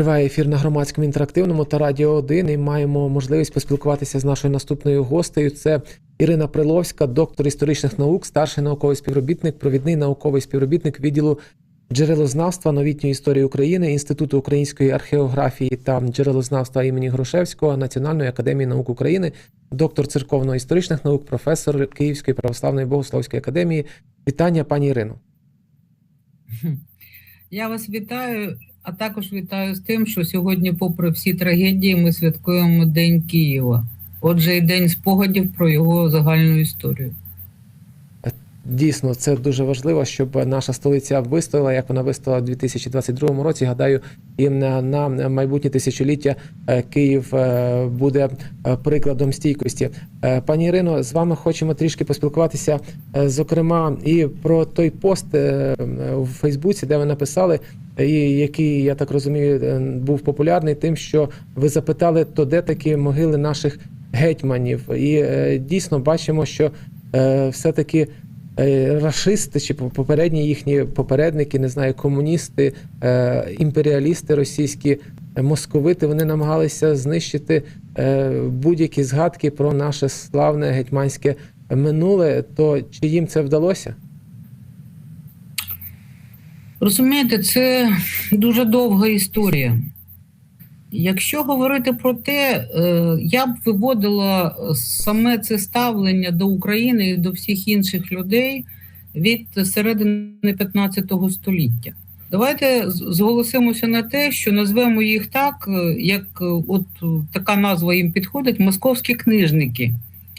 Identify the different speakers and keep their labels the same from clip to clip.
Speaker 1: Триває ефір на громадському інтерактивному та радіо 1 і маємо можливість поспілкуватися з нашою наступною гостею. Це Ірина Приловська, доктор історичних наук, старший науковий співробітник, провідний науковий співробітник відділу джерелознавства новітньої історії України, Інституту української археографії та джерелознавства імені Грушевського Національної академії наук України, доктор церковно-історичних наук, професор Київської православної богословської академії. Вітання, пані Ірино.
Speaker 2: Я вас вітаю, а також вітаю з тим, що сьогодні, попри всі трагедії, ми святкуємо День Києва. Отже, і день спогадів про його загальну історію.
Speaker 1: Дійсно, це дуже важливо, щоб наша столиця вистояла, як вона вистояла в 2022 році. Гадаю, і на, на майбутнє тисячоліття е, Київ е, буде е, прикладом стійкості. Пані Ірино, з вами хочемо трішки поспілкуватися, зокрема, і про той пост у Фейсбуці, де ви написали, і який я так розумію, був популярний, тим, що ви запитали, то де такі могили наших гетьманів, і дійсно бачимо, що е, все-таки. Е, Рашисти чи попередні їхні попередники, не знаю, комуністи, е, імперіалісти російські, е, московити, вони намагалися знищити будь-які згадки про наше славне гетьманське минуле. То чи їм це вдалося?
Speaker 2: Розумієте, це дуже довга історія. Якщо говорити про те, е, я б виводила саме це ставлення до України і до всіх інших людей від середини 15 століття. Давайте зголосимося на те, що назвемо їх так, е, як е, от така назва їм підходить: московські книжники.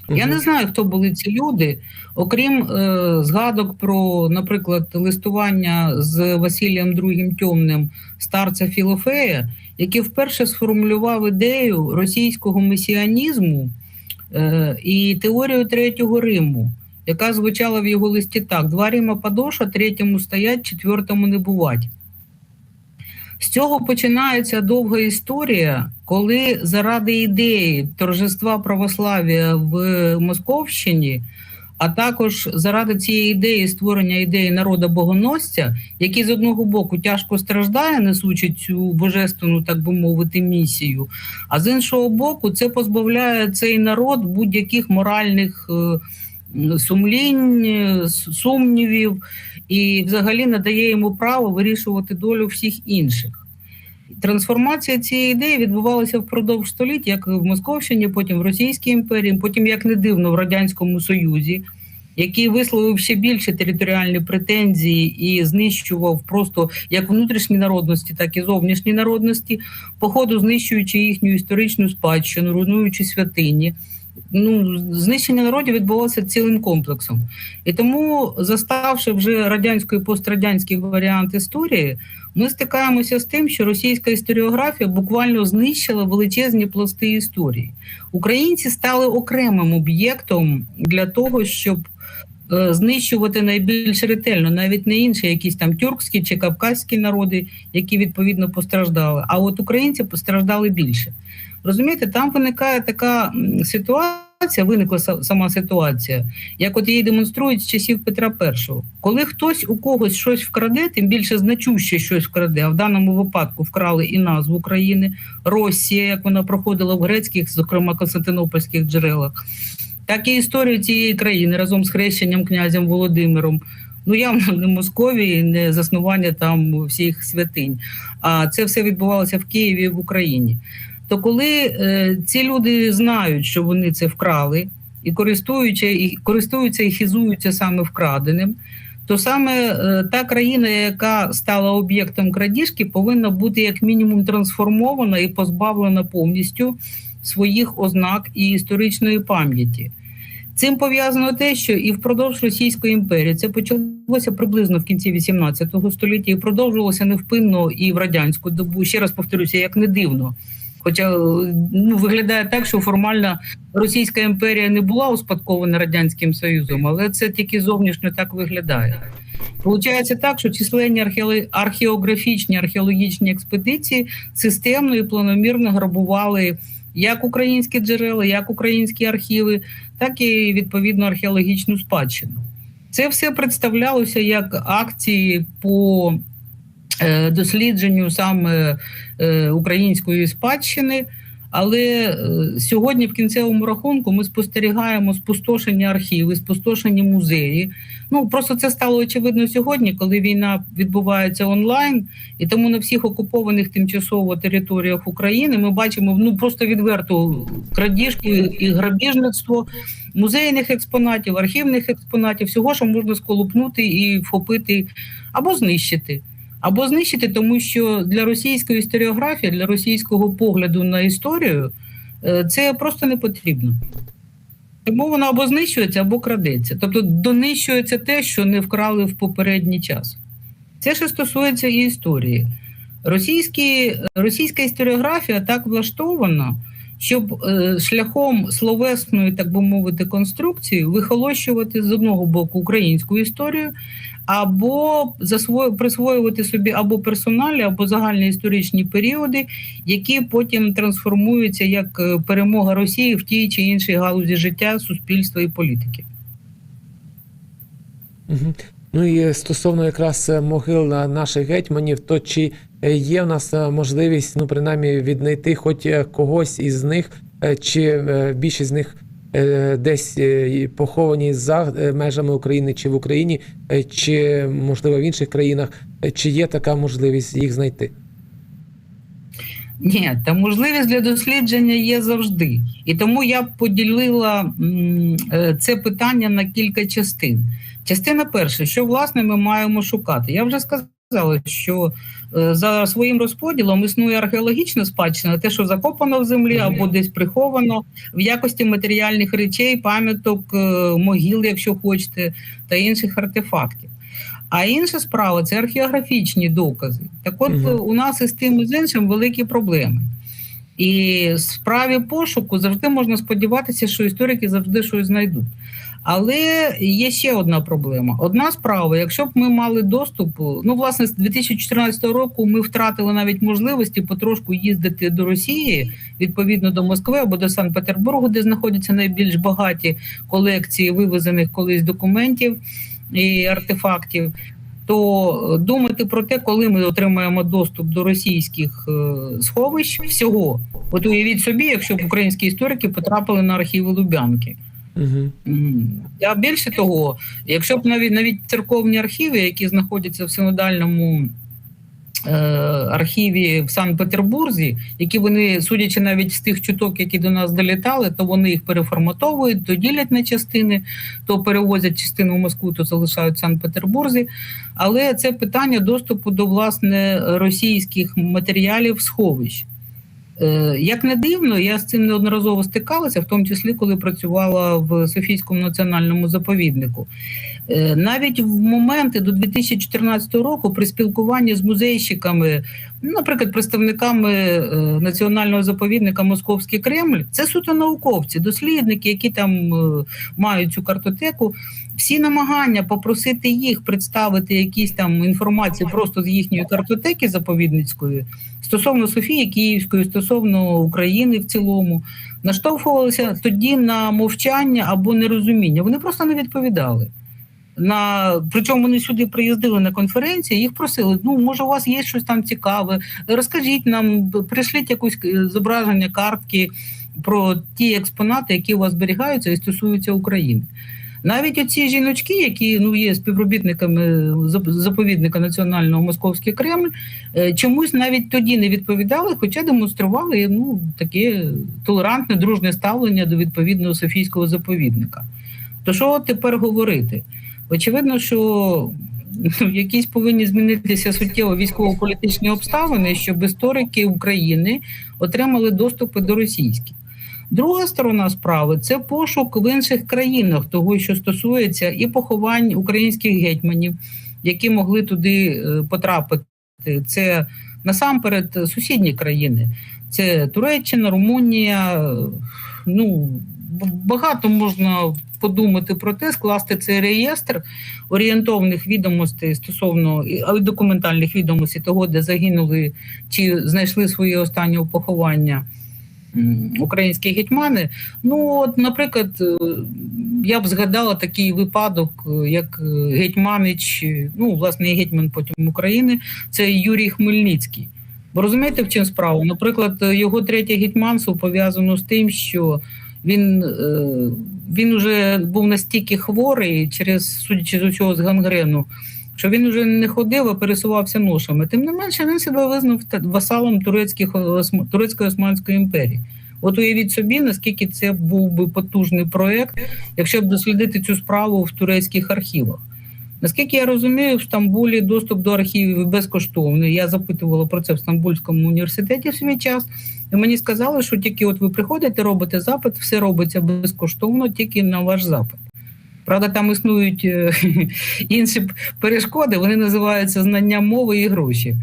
Speaker 2: Я не знаю, хто були ці люди, окрім е, згадок про, наприклад, листування з Василієм II Тьомним старця Філофея, який вперше сформулював ідею російського месіанізму е, і теорію Третього Риму, яка звучала в його листі так: два Рима подоша, третьому стоять, четвертому не бувать. З цього починається довга історія, коли заради ідеї торжества православ'я в Московщині, а також заради цієї ідеї створення ідеї народа богоносця, який з одного боку тяжко страждає, несучи цю божественну, так би мовити, місію, а з іншого боку, це позбавляє цей народ будь-яких моральних сумлінь, сумнівів і взагалі надає йому право вирішувати долю всіх інших. Трансформація цієї ідеї відбувалася впродовж століть, як в Московщині, потім в Російській імперії, потім, як не дивно, в Радянському Союзі, який висловив ще більше територіальні претензії і знищував просто як внутрішні народності, так і зовнішні народності, по ходу знищуючи їхню історичну спадщину, руйнуючи святині ну, знищення народів відбулося цілим комплексом. І тому, заставши вже радянський і пострадянський варіант історії, ми стикаємося з тим, що російська історіографія буквально знищила величезні пласти історії. Українці стали окремим об'єктом для того, щоб е, знищувати найбільш ретельно, навіть не інші, якісь там тюркські чи кавказькі народи, які відповідно постраждали. А от українці постраждали більше. Розумієте, там виникає така ситуація, виникла сама ситуація, як от її демонструють з часів Петра І. Коли хтось у когось щось вкраде, тим більше значуще щось вкраде, а в даному випадку вкрали і назву країни, Росія, як вона проходила в грецьких, зокрема Константинопольських джерелах, так і історію цієї країни разом з хрещенням князем Володимиром. Ну, явно не Московії, не заснування там всіх святинь. А це все відбувалося в Києві в Україні то коли е, ці люди знають, що вони це вкрали, і користуються і користуються і хізуються саме вкраденим, то саме е, та країна, яка стала об'єктом крадіжки, повинна бути як мінімум трансформована і позбавлена повністю своїх ознак і історичної пам'яті. Цим пов'язано те, що і впродовж Російської імперії це почалося приблизно в кінці 18 століття і продовжувалося невпинно і в радянську добу. Ще раз повторюся, як не дивно. Хоча ну, виглядає так, що формально Російська імперія не була успадкована Радянським Союзом, але це тільки зовнішньо так виглядає. Получається так, що численні археографічні археологічні експедиції системно і планомірно грабували як українські джерела, як українські архіви, так і відповідно археологічну спадщину. Це все представлялося як акції по е, дослідженню саме е, української спадщини. Але е, сьогодні, в кінцевому рахунку, ми спостерігаємо спустошення архіви, спустошені музеї. Ну просто це стало очевидно сьогодні, коли війна відбувається онлайн, і тому на всіх окупованих тимчасово територіях України ми бачимо ну просто відверту крадіжку і грабіжництво музейних експонатів, архівних експонатів, всього, що можна сколупнути і вхопити або знищити. Або знищити, тому що для російської історіографії, для російського погляду на історію е, це просто не потрібно. Тому вона або знищується, або крадеться. Тобто донищується те, що не вкрали в попередній час. Це ще стосується і історії. Російські, російська історіографія так влаштована, щоб е, шляхом словесної, так би мовити, конструкції вихолощувати з одного боку українську історію, або присвоювати собі або персоналі, або загальні історичні періоди, які потім трансформуються як е, перемога Росії в тій чи іншій галузі життя, суспільства і політики.
Speaker 1: Ну і стосовно якраз е, могил е, наших гетьманів, то чи є в нас можливість, ну принаймні, віднайти хоч когось із них, чи більшість з них десь е, поховані за е, межами України чи в Україні, е, чи можливо в інших країнах, Е, чи є така можливість їх знайти?
Speaker 2: Ні, та можливість для дослідження є завжди. І тому я поділила е, це питання на кілька частин. Частина перша, що власне ми маємо шукати. Я вже сказала, що е, за своїм розподілом існує археологічна спадщина, те, що закопано в землі або десь приховано в якості матеріальних речей, пам'яток, е, могіл, якщо хочете, та інших артефактів. А інша справа це археографічні докази. Так от е, у нас із тим і з іншим великі проблеми. І в справі пошуку завжди можна сподіватися, що історики завжди щось знайдуть. Але є ще одна проблема. Одна справа, якщо б ми мали доступ, ну власне з 2014 року ми втратили навіть можливості потрошку їздити до Росії, відповідно до Москви або до Санкт-Петербургу, де знаходяться найбільш багаті колекції вивезених колись документів і артефактів. То думати про те, коли ми отримаємо доступ до російських е, сховищ всього, от уявіть собі, якщо б українські історики потрапили на архіви Лубянки.
Speaker 1: Угу.
Speaker 2: А більше того, якщо б навіть навіть церковні архіви, які знаходяться в синодальному е, архіві в Санкт-Петербурзі, які вони, судячи навіть з тих чуток, які до нас долітали, то вони їх переформатовують, то ділять на частини, то перевозять частину в Москву, то залишають в Санкт-Петербурзі. Але це питання доступу до власне російських матеріалів сховищ. Е, Як не дивно, я з цим неодноразово стикалася, в тому числі коли працювала в Софійському національному заповіднику. Е, Навіть в моменти до 2014 року при спілкуванні з музейщиками, наприклад, представниками е, національного заповідника Московський Кремль, це суто науковці, дослідники, які там е, мають цю картотеку. Всі намагання попросити їх представити якісь там інформації просто з їхньої картотеки заповідницької стосовно Софії Київської, стосовно України в цілому, наштовхувалися тоді на мовчання або нерозуміння. Вони просто не відповідали. На причому вони сюди приїздили на конференції, їх просили: ну може, у вас є щось там цікаве, розкажіть нам, пришліть якусь е, зображення картки про ті експонати, які у вас зберігаються і стосуються України. Навіть оці жіночки, які ну є співробітниками заповідника національного московський Кремль, е, чомусь навіть тоді не відповідали, хоча демонстрували ну таке толерантне, дружне ставлення до відповідного софійського заповідника. То що тепер говорити? Очевидно, що ну, якісь повинні змінитися суттєво військово-політичні обставини, щоб історики України отримали доступи до російських. Друга сторона справи це пошук в інших країнах, того, що стосується і поховань українських гетьманів, які могли туди е, потрапити. Це насамперед сусідні країни. Це Туреччина, Румунія. Ну багато можна подумати про те, скласти цей реєстр орієнтовних відомостей стосовно документальних відомостей того, де загинули чи знайшли своє останнє поховання українські гетьмани. Ну, от, наприклад, е, я б згадала такий випадок, е, як е, Гетьманич, ну, власне, гетьман потім України, це Юрій Хмельницький. Бо розумієте, в чим справа? Наприклад, його третє гетьманство пов'язано з тим, що він, е, він уже був настільки хворий, через, судячи з усього, з гангрену, що він уже не ходив, а пересувався ношами. Тим не менше, він себе визнав васалом турецьких, Турецької Османської імперії. От уявіть собі, наскільки це був би потужний проєкт, якщо б дослідити цю справу в турецьких архівах. Наскільки я розумію, в Стамбулі доступ до архівів безкоштовний. Я запитувала про це в Стамбульському університеті в свій час, і мені сказали, що тільки от ви приходите, робите запит, все робиться безкоштовно, тільки на ваш запит. Правда, там існують е, інші перешкоди, вони називаються знання мови і гроші.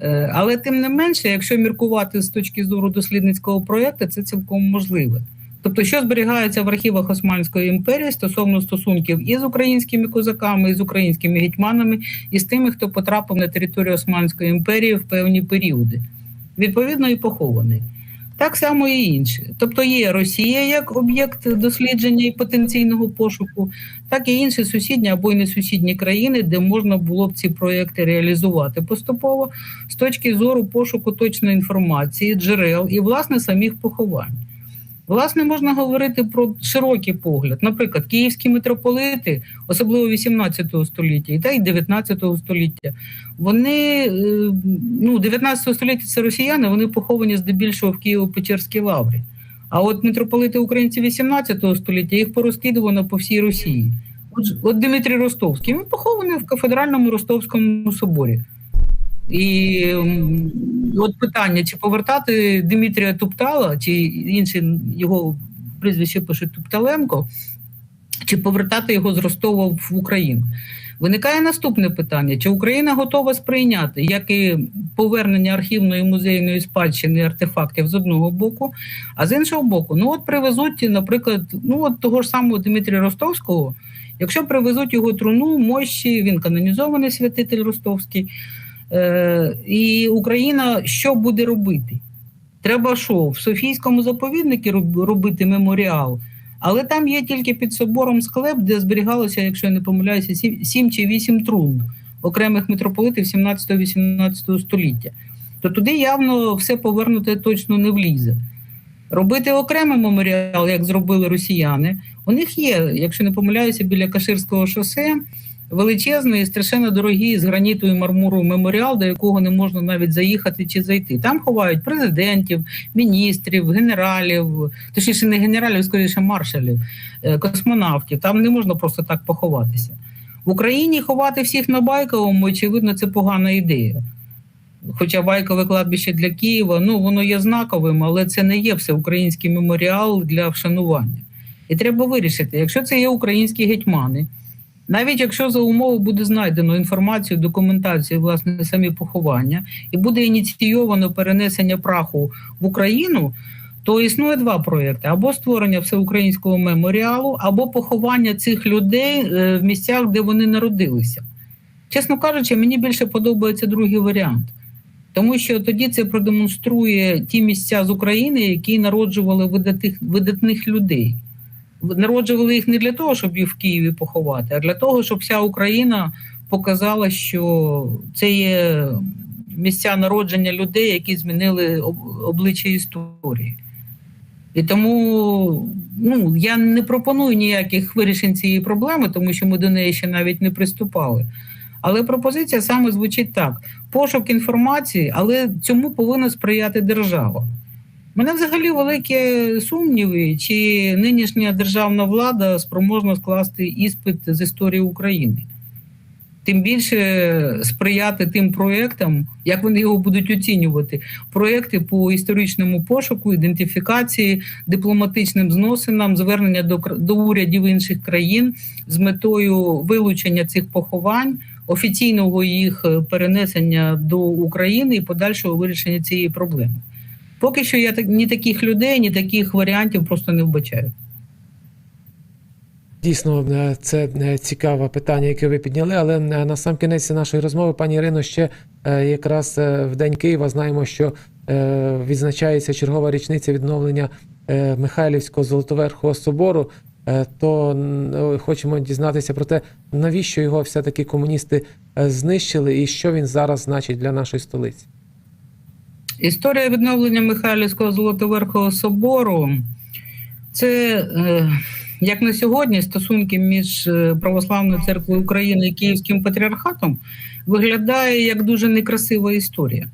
Speaker 2: Е, Але тим не менше, якщо міркувати з точки зору дослідницького проєкту, це цілком можливе. Тобто, що зберігається в архівах Османської імперії стосовно стосунків із українськими козаками, і з українськими гетьманами, і з тими, хто потрапив на територію Османської імперії в певні періоди, відповідно і похований. Так само і інше. Тобто є Росія як об'єкт дослідження і потенційного пошуку, так і інші сусідні або й не сусідні країни, де можна було б ці проекти реалізувати поступово з точки зору пошуку точної інформації, джерел і власне самих поховань. Власне, можна говорити про широкий погляд. Наприклад, київські митрополити, особливо 18 століття та й 19 століття, вони е, ну 19 століття це росіяни, вони поховані здебільшого в Києво-Печерській лаврі. А от митрополити українці 18 століття їх порозкидувано по всій Росії. От Дмитрій Ростовський він похований в кафедральному Ростовському соборі. І от питання: чи повертати Дмитрія Туптала, чи інше його прізвище пише Тупталенко, чи повертати його з Ростова в Україну? Виникає наступне питання: чи Україна готова сприйняти як і повернення архівної музейної спадщини артефактів з одного боку, а з іншого боку, ну от привезуть, наприклад, ну от того ж самого Дмитрія Ростовського, якщо привезуть його труну, мощі, він канонізований святитель Ростовський. Е, і Україна що буде робити? Треба що, в Софійському заповіднику робити меморіал, але там є тільки під собором склеп, де зберігалося, якщо я не помиляюся, сім- чи вісім трун окремих митрополитів 17-18 століття. То туди явно все повернути точно не влізе. Робити окремий меморіал, як зробили росіяни, у них є, якщо не помиляюся, біля Каширського шосе величезний, страшенно дорогий з граніту і мармуру меморіал, до якого не можна навіть заїхати чи зайти. Там ховають президентів, міністрів, генералів, точніше, не генералів, скоріше маршалів, е, космонавтів. Там не можна просто так поховатися. В Україні ховати всіх на Байковому, очевидно, це погана ідея. Хоча Байкове кладбище для Києва, ну воно є знаковим, але це не є всеукраїнський меморіал для вшанування. І треба вирішити, якщо це є українські гетьмани, навіть якщо за умови буде знайдено інформацію, документацію, власне, самі поховання, і буде ініційовано перенесення праху в Україну, то існує два проєкти: або створення всеукраїнського меморіалу, або поховання цих людей е, в місцях, де вони народилися. Чесно кажучи, мені більше подобається другий варіант. Тому що тоді це продемонструє ті місця з України, які народжували видатних, видатних людей. Народжували їх не для того, щоб їх в Києві поховати, а для того, щоб вся Україна показала, що це є місця народження людей, які змінили обличчя історії. І тому ну, я не пропоную ніяких вирішень цієї проблеми, тому що ми до неї ще навіть не приступали. Але пропозиція саме звучить так: пошук інформації, але цьому повинна сприяти держава. Мене взагалі великі сумніви, чи нинішня державна влада спроможна скласти іспит з історії України. Тим більше сприяти тим проєктам, як вони його будуть оцінювати. Проєкти по історичному пошуку, ідентифікації, дипломатичним зносинам, звернення до, до урядів інших країн з метою вилучення цих поховань, офіційного їх перенесення до України і подальшого вирішення цієї проблеми. Поки що я ні таких людей, ні таких варіантів просто не вбачаю.
Speaker 1: Дійсно, е, це е, цікаве питання, яке ви підняли. Але е, на сам кінець нашої розмови, пані Ірино, ще якраз в День Києва знаємо, що відзначається чергова річниця відновлення Михайлівського Золотоверхого собору. то хочемо дізнатися про те, навіщо його все-таки комуністи е, знищили і що він зараз значить для нашої столиці.
Speaker 2: Історія відновлення Михайлівського Золотоверхового собору це, е, як на сьогодні, стосунки між е, Православною церквою України і Київським патріархатом виглядає як дуже некрасива історія.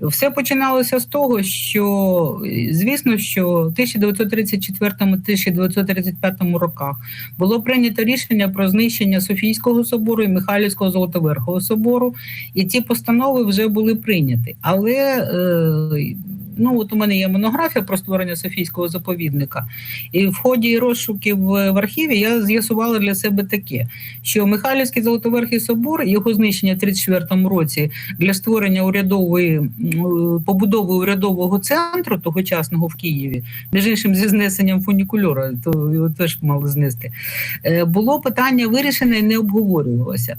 Speaker 2: Все починалося з того, що звісно, що в 1934-1935 роках було прийнято рішення про знищення Софійського собору і Михайлівського Золотоверхового собору, і ці постанови вже були прийняті. Але е, ну от у мене є монографія про створення Софійського заповідника, і в ході розшуків в архіві я з'ясувала для себе таке, що Михайлівський Золотоверхий собор, його знищення в 34-му році для створення урядової е, побудови урядового центру тогочасного в Києві, між іншим зі знесенням фунікульора, то його теж мали знести. е, Було питання вирішене і не обговорювалося.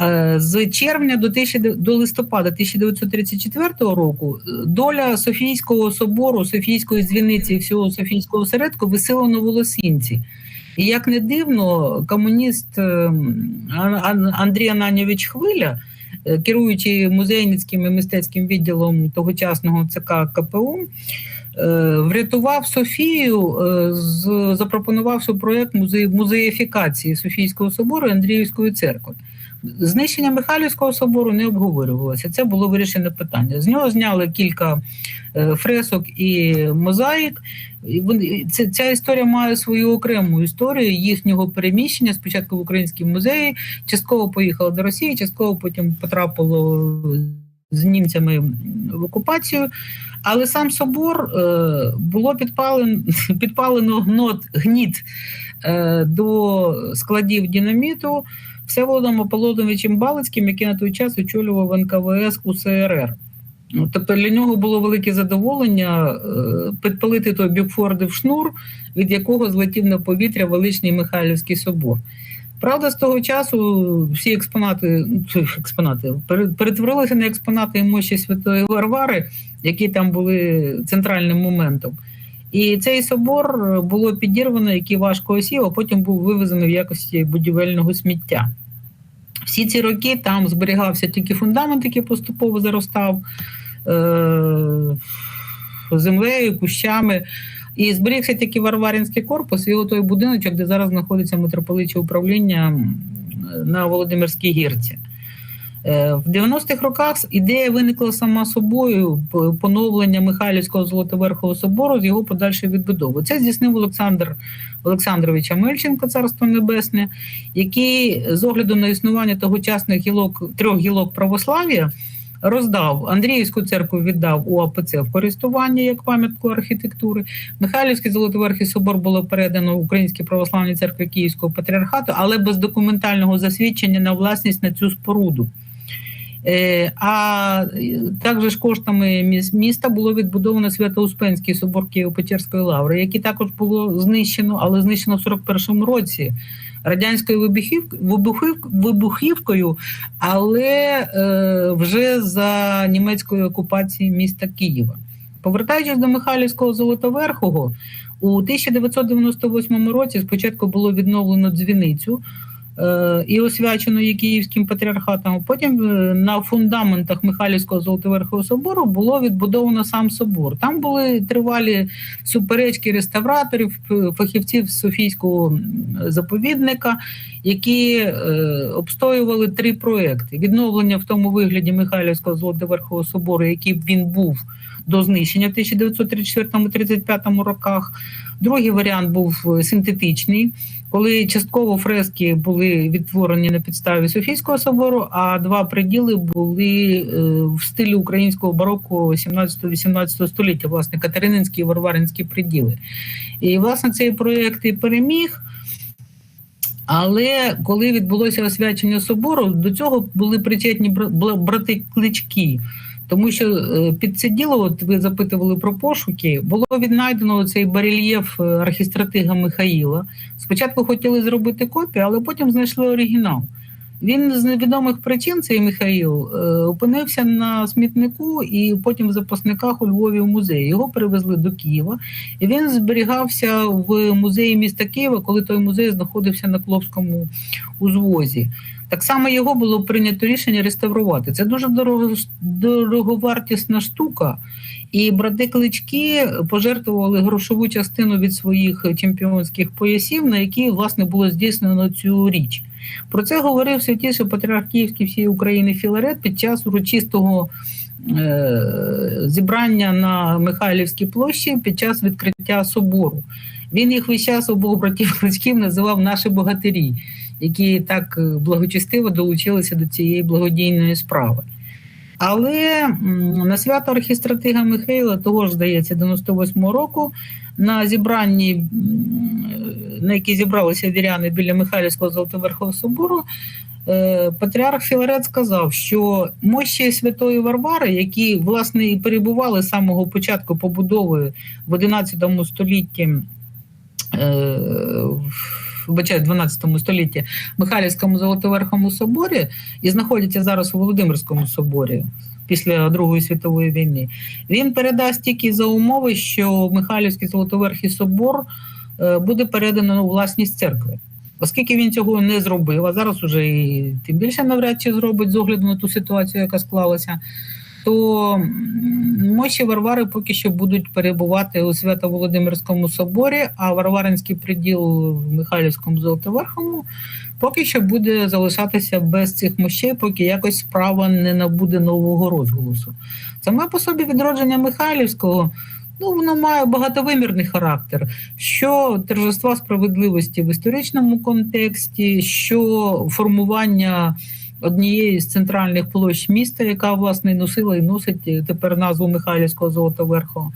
Speaker 2: Е, З червня до, тисячі- до листопада 1934 року е, доля Софійського собору, Софійської дзвіниці і всього Софійського осередку висила на волосінці. І як не дивно, комуніст е, Ан- Ан- Андрій Ананьович Хвиля, керуючи музейницьким і мистецьким відділом тогочасного ЦК КПУ, врятував Софію, запропонувавши проєкт музеї, музеїфікації Софійського собору і Андріївської церкви. Знищення Михайлівського собору не обговорювалося. Це було вирішене питання. З нього зняли кілька е, фресок і мозаїк. Ця історія має свою окрему історію їхнього переміщення спочатку в українські музеї, частково поїхало до Росії, частково потім потрапило з німцями в окупацію. Але сам собор е, було підпалено, підпалено гнот, гніт е, до складів динаміту Всеволодом Аполлоновичем Балицьким, який на той час очолював НКВС УСРР. Ну, Тобто для нього було велике задоволення е, підпалити той Бюкфордив шнур, від якого злетів на повітря величний Михайлівський собор. Правда, з того часу всі експонати, ну, експонати перетворилися на експонати і мощі Святої Варвари, які там були центральним моментом. І цей собор е, було підірвано, який важко осів, а потім був вивезений в якості будівельного сміття. Всі ці роки там зберігався тільки фундамент, який поступово заростав е- землею, кущами. І зберігся тільки Варваринський корпус, і той будиночок, де зараз знаходиться митрополиче управління на Володимирській гірці. Е, В 90-х роках ідея виникла сама собою поновлення Михайлівського Золотоверхового собору з його подальшої відбудови. Це здійснив Олександр Олександрович Амельченко, царство небесне, який з огляду на існування тогочасних гілок трьох гілок православ'я роздав Андріївську церкву віддав УАПЦ в користування як пам'ятку архітектури. Михайлівський Золотоверхий собор було передано Українській православній церкві Київського патріархату, але без документального засвідчення на власність на цю споруду. Е, А е, також коштами міста було відбудовано Свято-Успенський собор Києво-Печерської лаври, який також було знищено, але знищено в 41-му році радянською вибухів, вибухів, вибухівкою, але е, вже за німецької окупації міста Києва. Повертаючись до Михайлівського Золотоверхого, у 1998 році спочатку було відновлено дзвіницю і освячено її Київським патріархатом. Потім е, на фундаментах Михайлівського Золотоверхового собору було відбудовано сам собор. Там були тривалі суперечки реставраторів, фахівців Софійського заповідника, які е, обстоювали три проекти: відновлення в тому вигляді Михайлівського Золотоверхового собору, який він був до знищення в 1934-35 роках. Другий варіант був е, синтетичний, коли частково фрески були відтворені на підставі Софійського собору, а два приділи були е, в стилі українського бароко 17-18 століття, власне, Катерининські і Варваринські приділи. І власне цей проєкт і переміг. Але коли відбулося освячення собору, до цього були причетні бра- брати клички. Тому що е, під це діло, от ви запитували про пошуки, було віднайдено цей барельєф е, архістратига Михаїла. Спочатку хотіли зробити копію, але потім знайшли оригінал. Він з невідомих причин, цей Михаїл, е, опинився на смітнику і потім в запасниках у Львові в музеї. Його перевезли до Києва, і він зберігався в музеї міста Києва, коли той музей знаходився на Клопському узвозі. Так само його було прийнято рішення реставрувати. Це дуже дорого, дороговартісна штука. І брати клички пожертвували грошову частину від своїх чемпіонських поясів, на які власне було здійснено цю річ. Про це говорив святіший патріарх Київський всієї України Філарет під час урочистого е, зібрання на Михайлівській площі під час відкриття собору. Він їх весь час обох братів кличків називав наші богатирі, які так е, благочестиво долучилися до цієї благодійної справи. Але на свято архістратига Михайла, того ж здається, 98-го року, на зібранні, на якій зібралися віряни біля Михайлівського Золотоверхового собору, е, патріарх Філарет сказав, що мощі Святої Варвари, які власне і перебували з самого початку побудови в 11 столітті. е, Вибачаю, в 12 столітті Михайлівському Золотоверхому соборі і знаходяться зараз у Володимирському соборі після Другої світової війни. Він передасть тільки за умови, що Михайлівський Золотоверхий собор е, буде передано у власність церкви. Оскільки він цього не зробив, а зараз уже і тим більше навряд чи зробить з огляду на ту ситуацію, яка склалася, то мощі Варвари поки що будуть перебувати у Свято-Володимирському соборі, а Варваринський приділ в Михайлівському Золотоверхому поки що буде залишатися без цих мощей, поки якось справа не набуде нового розголосу. Саме по собі відродження Михайлівського. Ну, воно має багатовимірний характер, що торжества справедливості в історичному контексті, що формування однієї з центральних площ міста, яка власне носила і носить тепер назву Михайлівського Золотоверхого.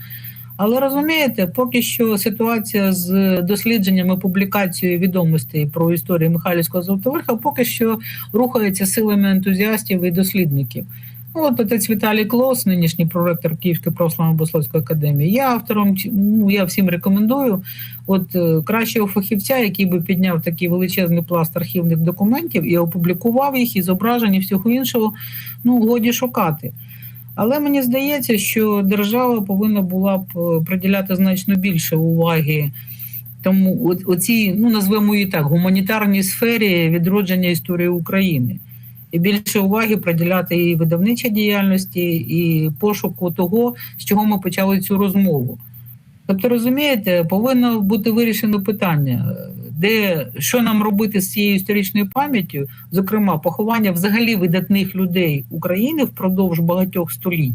Speaker 2: Але розумієте, поки що ситуація з дослідженнями публікацією відомостей про історію Михайлівського Золотоверха поки що рухається силами ентузіастів і дослідників. Ну, от отець Віталій Клос, нинішній проректор Київської православно-богословської академії. Я автором ну, я всім рекомендую. От е, кращого фахівця, який би підняв такий величезний пласт архівних документів і опублікував їх, і зображень, всього іншого, ну годі шукати. Але мені здається, що держава повинна була б е, приділяти значно більше уваги тому о- оцій, ну назвемо її так, гуманітарній сфері відродження історії України. І більше уваги приділяти і видавничій діяльності, і пошуку того, з чого ми почали цю розмову. Тобто, розумієте, повинно бути вирішено питання, де що нам робити з цією історичною пам'яттю, зокрема, поховання взагалі видатних людей України впродовж багатьох століть,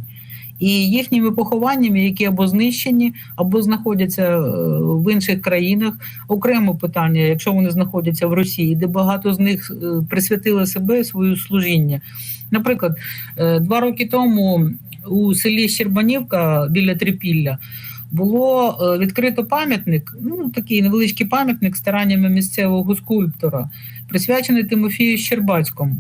Speaker 2: і їхніми похованнями, які або знищені, або знаходяться е, в інших країнах. Окремо питання, якщо вони знаходяться в Росії, де багато з них е, присвятили себе свою служіння. Наприклад, е, два роки тому у селі Щербанівка біля Трипілля було відкрито пам'ятник, ну такий невеличкий пам'ятник стараннями місцевого скульптора, присвячений Тимофію Щербацькому.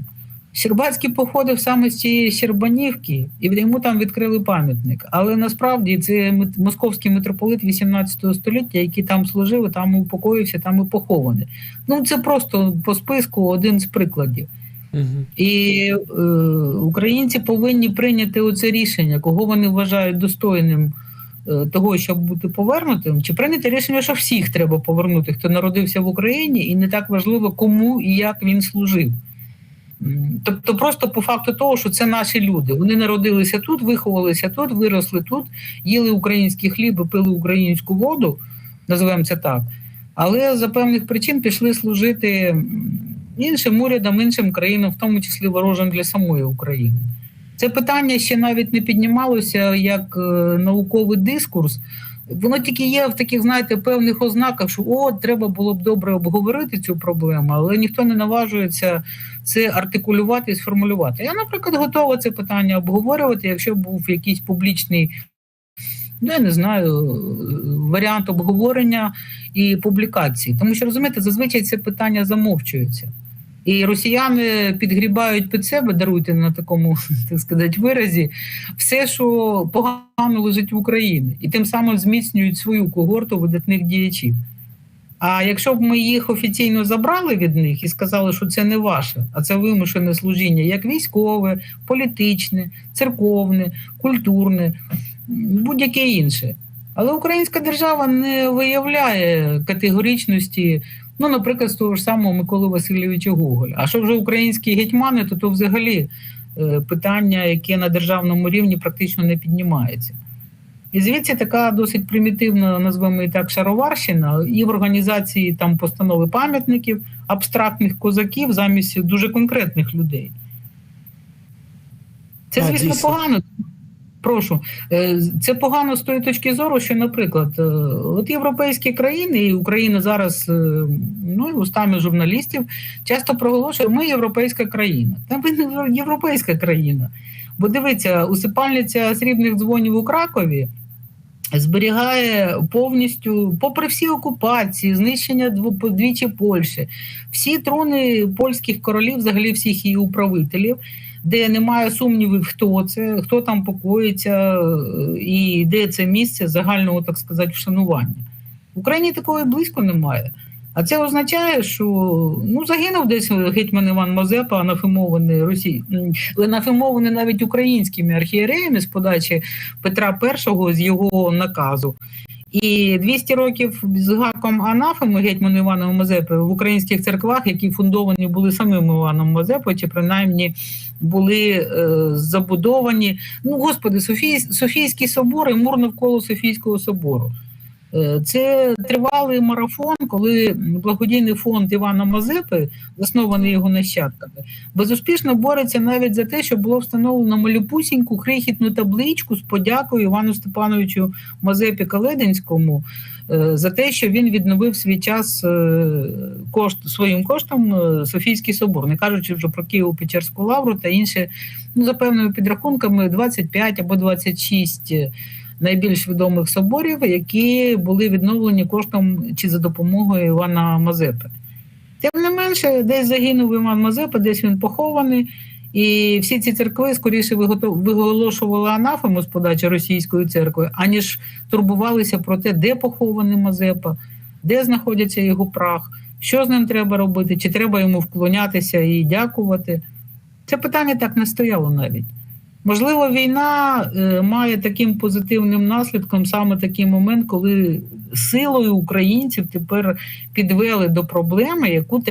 Speaker 2: Щербацький походив саме з цієї Щербанівки, і йому там відкрили пам'ятник. Але насправді це московський митрополит 18 століття, який там служив, і там і упокоївся, там і похований. Ну це просто по списку один з прикладів.
Speaker 1: Мгм.
Speaker 2: І е, українці повинні прийняти оце рішення, кого вони вважають достойним е, того, щоб бути повернутим, чи прийняти рішення, що всіх треба повернути, хто народився в Україні, і не так важливо, кому і як він служив. Тобто, просто по факту того, що це наші люди. Вони народилися тут, виховалися тут, виросли тут, їли український хліб пили українську воду, називаємо це так. Але за певних причин пішли служити іншим урядам, іншим країнам, в тому числі ворожим для самої України. Це питання ще навіть не піднімалося як е, науковий дискурс. Воно тільки є в таких, знаєте, певних ознаках, що о, треба було б добре обговорити цю проблему, але ніхто не наважується це артикулювати і сформулювати. Я, наприклад, готова це питання обговорювати, якщо був якийсь публічний, ну я не знаю, варіант обговорення і публікації. Тому що розумієте, зазвичай це питання замовчується. І росіяни підгрібають під себе, даруйте на такому, так сказати, виразі, все, що погано лежить в Україні, і тим самим зміцнюють свою когорту видатних діячів. А якщо б ми їх офіційно забрали від них і сказали, що це не ваше, а це вимушене служіння, як військове, політичне, церковне, культурне, будь-яке інше. Але українська держава не виявляє категоричності, ну, наприклад, з того ж самого Миколи Васильовича Гоголя. А що вже українські гетьмани, то то взагалі е, питання, яке на державному рівні практично не піднімається. І звідси така досить примітивна, назвемо її так, шароварщина, і в організації там постанови пам'ятників, абстрактних козаків замість дуже конкретних людей. Це, звісно, погано. Прошу, Е, це погано з тої точки зору, що, наприклад, е, от європейські країни, і Україна зараз е, ну, і устами журналістів часто проголошує, ми європейська країна. Та ви не європейська країна. Бо дивіться, усипальниця срібних дзвонів у Кракові зберігає повністю, попри всі окупації, знищення двічі Польщі, всі трони польських королів, взагалі всіх її управителів, де немає сумнівів, хто це, хто там покоїться, і де це місце загального, так сказати, вшанування. В Україні такого і близько немає. А це означає, що ну загинув десь гетьман Іван Мазепа, анафемований Росії, анафемований навіть українськими архієреями з подачі Петра І з його наказу. І 200 років з гаком анафеми гетьману Івану Мазепи в українських церквах, які фундовані були самим Іваном Мазепою, чи принаймні були е, забудовані. Ну, господи, Софій, Софійський собор і мур навколо Софійського собору. Е, Це тривалий марафон, коли благодійний фонд Івана Мазепи, заснований його нащадками, безуспішно бореться навіть за те, щоб було встановлено малюпусіньку крихітну табличку з подякою Івану Степановичу Мазепі Калединському е, за те, що він відновив свій час е, кошт своїм коштом Софійський собор, не кажучи вже про Києво-Печерську лавру та інші, ну за певними підрахунками, 25 або 26 найбільш відомих соборів, які були відновлені коштом чи за допомогою Івана Мазепи. Тим не менше, десь загинув Іван Мазепа, десь він похований. І всі ці церкви скоріше виголошували анафему з подачі російської церкви, аніж турбувалися про те, де похований Мазепа, де знаходиться його прах, що з ним треба робити, чи треба йому вклонятися і дякувати. Це питання так не стояло навіть. Можливо, війна е, має таким позитивним наслідком саме такий момент, коли силою українців тепер підвели до проблеми, яку